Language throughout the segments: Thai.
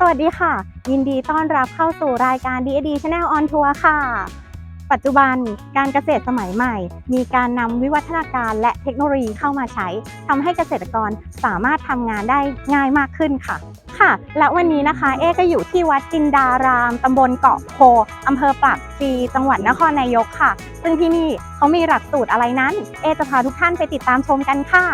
สวัสดีค่ะ ยินดีต้อนรับเข้าสู่รายการ DAD Channel on Tour ค่ะ ปัจจุบันการเกษตรสมัยใหม่ มีการนำวิวัฒนาการและเทคโนโลยีเข้ามาใช้ทำให้เกษตรกรสามารถทำงานได้ง่ายมากขึ้นค่ะ ค่ะ และวันนี้นะคะเอก็อยู่ที่วัดจินดารามตำบลเกาะโพอำเภอปากพลีจังหวัดนครนายกค่ะ ซึ่งที่นี่เขามีหลักสูตรอะไรนั้น เอจะพาทุกท่านไปติดตามชมกันค่ะ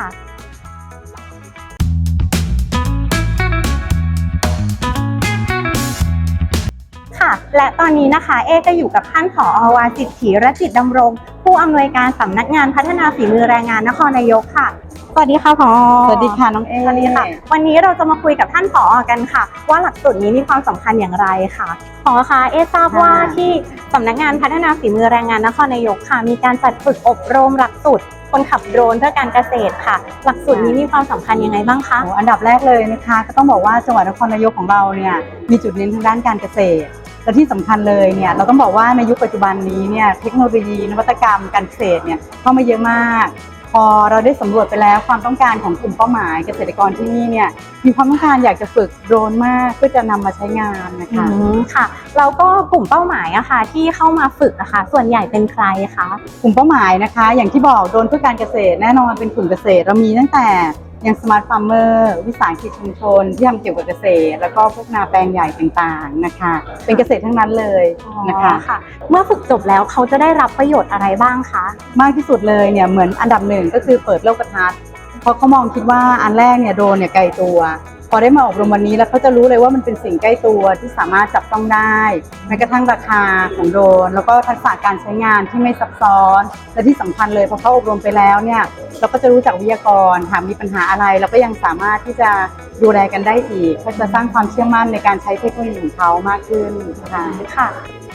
และตอนนี้นะคะเอก็อยู่กับท่านผอวาสิทธิรจิตดำรง ผู้อำนวยการสำนักงานพัฒนาฝีมือแรงงานนครนายกค่ะ สวัสดีค่ะผอสวัสดีค่ะน้องเอสวัสดีค่ะ วันนี้เราจะมาคุยกับท่านผอกันค่ะ ว่าหลักสูตรนี้มีความสำคัญอย่างไรค่ะผอคะเอทราบว่าที่สำนักงานพัฒนาฝีมือแรงงานนครนายกค่ะ มีการจัดฝึกอบรมหลักสูตรคนขับโดรนเพื่อการเกษตรค่ะ หลักสูตรนี้มีความสำคัญยังไงบ้างคะโอ้อันดับแรกเลยนะคะ ก็ต้องบอกว่าจังหวัดนครนายกของเราเนี่ยมีจุดเน้นทางด้านการเกษตร และที่สำคัญเลยเนี่ยเราต้องบอกว่าในยุคปัจจุบันนี้เนี่ยเทคโนโลยี นวัตกรรมการเกษตรเนี่ยเข้ามาเยอะมาก พอเราได้สำรวจไปแล้วความต้องการของกลุ่มเป้าหมายเกษตรกรที่นี่เนี่ยมีความต้องการอยากจะฝึกโดรนมากเพื่อจะนำมาใช้งานนะอืคะมค่ะแล้วก็กลุ่มเป้าหมายอะค่ะที่เข้ามาฝึกอะค่ะส่วนใหญ่เป็นใครคะกลุ่มเป้าหมายนะคะ อย่างที่บอกโดรนเพื่อการเกษตรแน่นอนเป็นกลุ่มเกษตรเรามีตั้งแต่ อย่างสมาร์ทฟาร์มเมอร์วิสาหกิจชุมชนที่ทำเกี่ยวกับเกษตร แล้วก็พวกนาแปลงใหญ่ต่างๆนะคะ เป็นเกษตรทั้งนั้นเลยนะคะอ๋อค่ะ เมื่อฝึกจบแล้วเขาจะได้รับประโยชน์อะไรบ้างคะ มากที่สุดเลยเนี่ยเหมือนอันดับหนึ่งก็คือเปิดโลกทัศน์เพราะเขามองคิดว่าอันแรกเนี่ยโดรนเนี่ยไกลตัวพ อได้มาอบรมวันนี้แล้วเขาจะรู้เลยว่ามันเป็นสิ่งใกล้ตัวที่สามารถจับต้องได้แม้กระทั่งราคาของโดรนแล้วก็ทักษะการใช้งานที่ไม่ซับซ้อน และที่สำคัญเลยพอเขาอบรมไปแล้วเนี่ยเราก็จะรู้จักวิทยากรหากมีปัญหาอะไรเราก็ยังสามารถที่จะดูแลกันได้อีกก็จะสร้างความเชื่อมั่นในการใช้เทคโนโลยีของเขามากขึ้นค่ะ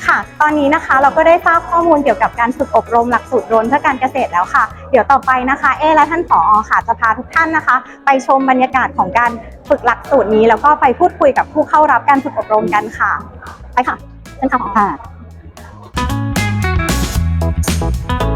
ค่ะ ตอนนี้นะคะเราก็ได้ทราบข้อมูลเกี่ยวกับการฝึกอบรมหลักสูตรโดรนเพื่อการเกษตรแล้วค่ะ เดี๋ยวต่อไปนะคะ เอและท่านผอค่ะจะพาทุกท่านนะคะ ไปชมบรรยากาศของการฝึกหลักสูตรนี้ แล้วก็ไปพูดคุยกับผู้เข้ารับการฝึกอบรมกันค่ะ ไปค่ะเชิญค่ะผอค่ะ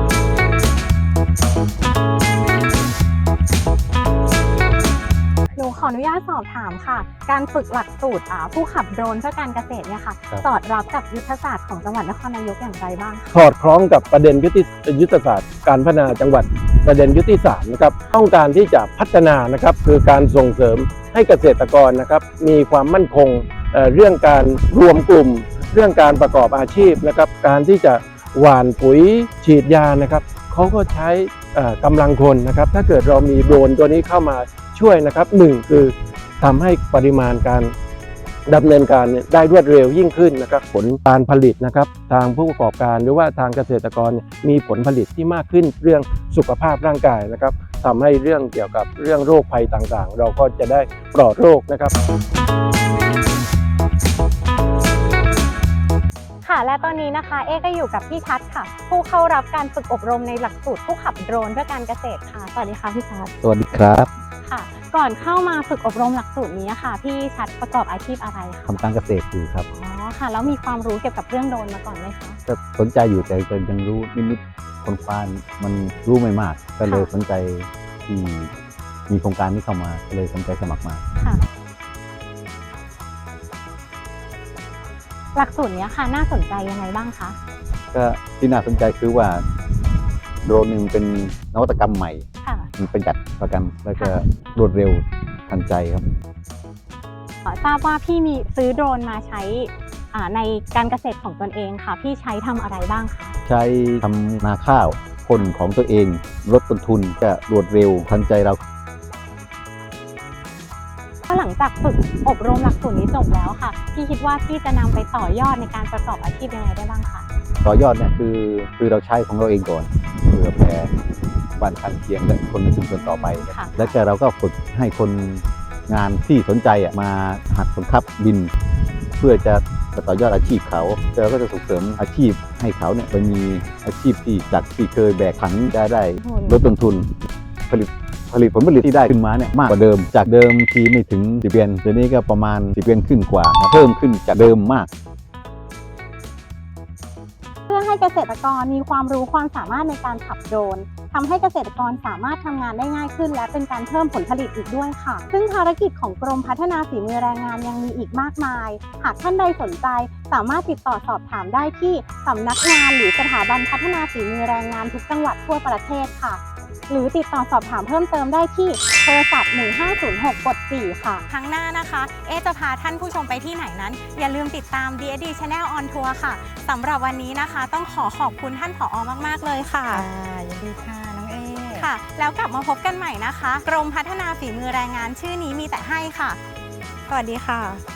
ออนุญาตสอบถามค่ะ การฝึกหลักสูตรอ่าผู้ขับโดรนเพื่อการเกษตรเนี่ยค่ะครับ สอดรับกับยุทธศาสตร์ของจังหวัดนครนายกอย่างไรบ้างคะสอดคล้องกับประเด็นยุทธยุทธศาสตร์การพัฒนาจังหวัดประเด็นยุทธศาสตร์นะครับต้องการที่จะพัฒนานะครับคือการส่งเสริมให้เกษตรกรนะครับมีความมั่นคงเอ่อเรื่องการรวมกลุ่ม เรื่องการประกอบอาชีพนะครับการที่จะหว่านปุ๋ยฉีดยานะครับเขาก็ใช้เอ่อกำลังคนนะครับถ้าเกิดเรามีโดรนตัวนี้เข้ามา ช่วยนะครับหนึ่งคือทำให้ปริมาณการดำเนินการได้รวดเร็วยิ่งขึ้นนะครับ ผลการผลิตนะครับ ทางผู้ประกอบการหรือว่าทางเกษตรกรมีผลผลิตที่มากขึ้นเรื่องสุขภาพร่างกายนะครับทำให้เรื่องเกี่ยวกับเรื่องโรคภัยต่างๆ เราก็จะได้ปลอดโรคนะครับ และตอนนี้นะคะ เอก็อยู่กับพี่ชัดค่ะ ผู้เข้ารับการฝึกอบรมในหลักสูตรผู้ขับโดรนเพื่อการเกษตรค่ะ สวัสดีค่ะพี่ชัดสวัสดีครับค่ะ ก่อนเข้ามาฝึกอบรมหลักสูตรนี้ค่ะ พี่ชัดประกอบอาชีพอะไรคะทำการเกษตรอยู่ครับอ๋อค่ะ แล้วมีความรู้เกี่ยวกับเรื่องโดรนมาก่อนไหมคะก็สนใจอยู่แต่ก็ยังรู้นิดๆคนฟ้านมันรู้ไม่มาก ก็เลยค่ะสนใจที่มีโครงการนี้เข้ามาก็เลยสนใจสมัครมาค่ะ หลักสูตรเนี้ยค่ะน่าสนใจยังไงบ้างคะก็ที่น่าสนใจคือว่าโดรนนี่มันเป็นนวัตกรรมใหม่ ค่ะ มันประหยัดประกันแล้วก็รวดเร็วทันใจครับขอทราบว่าพี่มีซื้อโดรนมาใช้อ่าในการเกษตรของตนเองค่ะ พี่ใช้ทำอะไรบ้างคะใช้ทำนาข้าวพ่นของตัวเองลดต้นทุนก็รวดเร็วทันใจเราก็หลัง จากฝึกอบรมหลักสูตรนี้จบแล้วค่ะ พี่คิดว่าพี่จะนำไปต่อยอดในการประกอบอาชีพยังไงได้บ้างคะต่อยอดเนี่ยคือคือเราใช้ของเราเองก่อนเพื่อแผ่บ้านข้างเคียงและคนในชุมชนต่อไปค่ะแล้วก็เราก็ฝึกให้คนงานที่สนใจอะมาหัดคนขับบิน เพื่อจะต่อยอดอาชีพเขาเราก็จะส่งเสริมอาชีพให้เขาเนี่ยไปมีอาชีพที่จากที่เคยแบกถังได้ได้ลดต้นทุนผลิต ผลิตผลผลิตที่ได้ขึ้นมาเนี่ยมากกว่าเดิม จากเดิมทีไม่ถึงสิบเยนเดี๋ยวนี้ก็ประมาณสิบเยนขึ้นกว่า เพิ่มขึ้นจากเดิมมากเพื่อให้ให้เกษตรกรมีความรู้ความสามารถในการขับโดรนทำให้เกษตรกรสามารถทำงานได้ง่ายขึ้น และเป็นการเพิ่มผลผลิตอีกด้วยค่ะ ซึ่งภารกิจของกรมพัฒนาฝีมือแรงงานยังมีอีกมากมาย หากท่านใดสนใจสามารถติดต่อสอบถามได้ที่สำนักงานหรือสถาบันพัฒนาฝีมือแรงงานทุกจังหวัดทั่วประเทศค่ะ หรือติดต่อสอบถามเพิ่มเติมได้ที่โทรศัพท์ 1506กด4ค่ะ ครั้งหน้านะคะ เอะจะพาท่านผู้ชมไปที่ไหนนั้น อย่าลืมติดตาม DSD Channel on Tour ค่ะสำหรับวันนี้นะคะ ต้องขอขอบคุณท่านผอมาก ๆ เลยค่ะ ค่ะยินดีค่ะ น้องเอค่ะ แล้วกลับมาพบกันใหม่นะคะ กรมพัฒนาฝีมือแรงงานชื่อนี้มีแต่ให้ค่ะ สวัสดีค่ะ